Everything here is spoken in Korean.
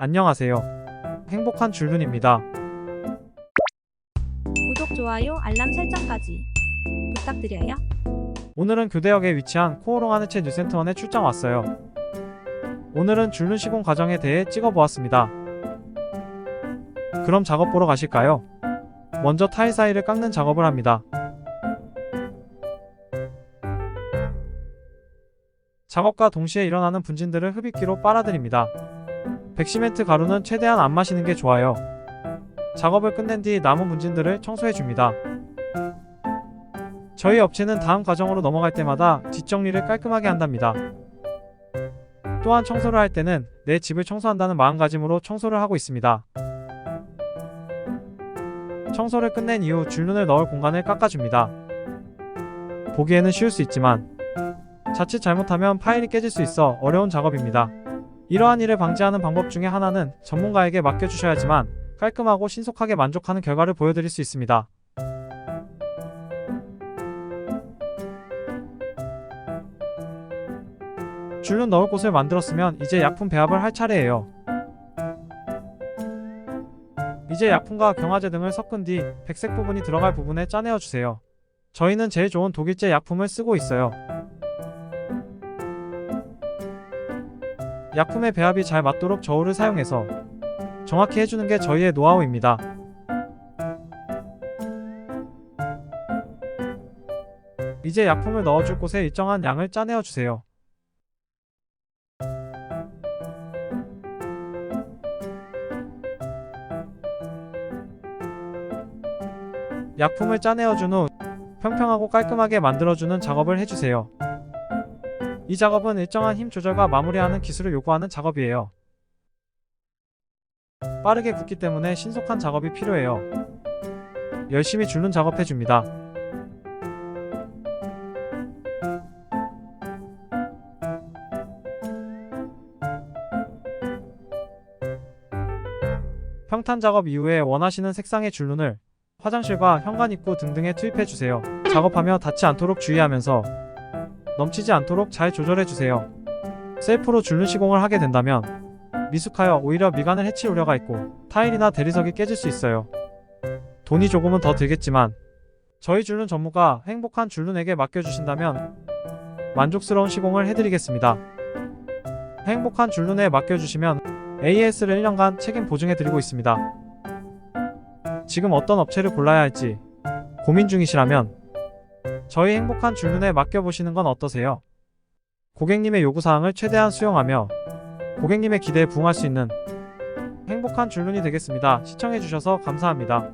안녕하세요. 행복한 줄눈입니다. 구독, 좋아요, 알람 설정까지 부탁드려요. 오늘은 교대역에 위치한 코오롱 하느체 뉴센터원에 출장 왔어요. 오늘은 줄눈 시공 과정에 대해 찍어보았습니다. 그럼 작업 보러 가실까요? 먼저 타일 사이를 깎는 작업을 합니다. 작업과 동시에 일어나는 분진들을 흡입기로 빨아들입니다. 백시멘트 가루는 최대한 안 마시는 게 좋아요. 작업을 끝낸 뒤 남은 분진들을 청소해 줍니다. 저희 업체는 다음 과정으로 넘어갈 때마다 뒷정리를 깔끔하게 한답니다. 또한 청소를 할 때는 내 집을 청소한다는 마음가짐으로 청소를 하고 있습니다. 청소를 끝낸 이후 줄눈을 넣을 공간을 깎아줍니다. 보기에는 쉬울 수 있지만 자칫 잘못하면 파일이 깨질 수 있어 어려운 작업입니다. 이러한 일을 방지하는 방법 중에 하나는 전문가에게 맡겨주셔야지만 깔끔하고 신속하게 만족하는 결과를 보여드릴 수 있습니다. 줄눈 넣을 곳을 만들었으면 이제 약품 배합을 할 차례예요. 이제 약품과 경화제 등을 섞은 뒤 백색 부분이 들어갈 부분에 짜내어 주세요. 저희는 제일 좋은 독일제 약품을 쓰고 있어요. 약품의 배합이 잘 맞도록 저울을 사용해서 정확히 해주는 게 저희의 노하우입니다. 이제 약품을 넣어줄 곳에 일정한 양을 짜내어 주세요. 약품을 짜내어 준 후 평평하고 깔끔하게 만들어주는 작업을 해주세요. 이 작업은 일정한 힘 조절과 마무리하는 기술을 요구하는 작업이에요. 빠르게 굽기 때문에 신속한 작업이 필요해요. 열심히 줄눈 작업해줍니다. 평탄 작업 이후에 원하시는 색상의 줄눈을 화장실과 현관 입구 등등에 투입해 주세요. 작업하며 닿지 않도록 주의하면서 넘치지 않도록 잘 조절해 주세요. 셀프로 줄눈 시공을 하게 된다면 미숙하여 오히려 미간을 해칠 우려가 있고 타일이나 대리석이 깨질 수 있어요. 돈이 조금은 더 들겠지만 저희 줄눈 전무가 행복한 줄눈에게 맡겨주신다면 만족스러운 시공을 해드리겠습니다. 행복한 줄눈에 맡겨주시면 AS를 1년간 책임 보증해드리고 있습니다. 지금 어떤 업체를 골라야 할지 고민 중이시라면 저희 행복한 줄눈에 맡겨보시는 건 어떠세요? 고객님의 요구사항을 최대한 수용하며 고객님의 기대에 부응할 수 있는 행복한 줄눈이 되겠습니다. 시청해주셔서 감사합니다.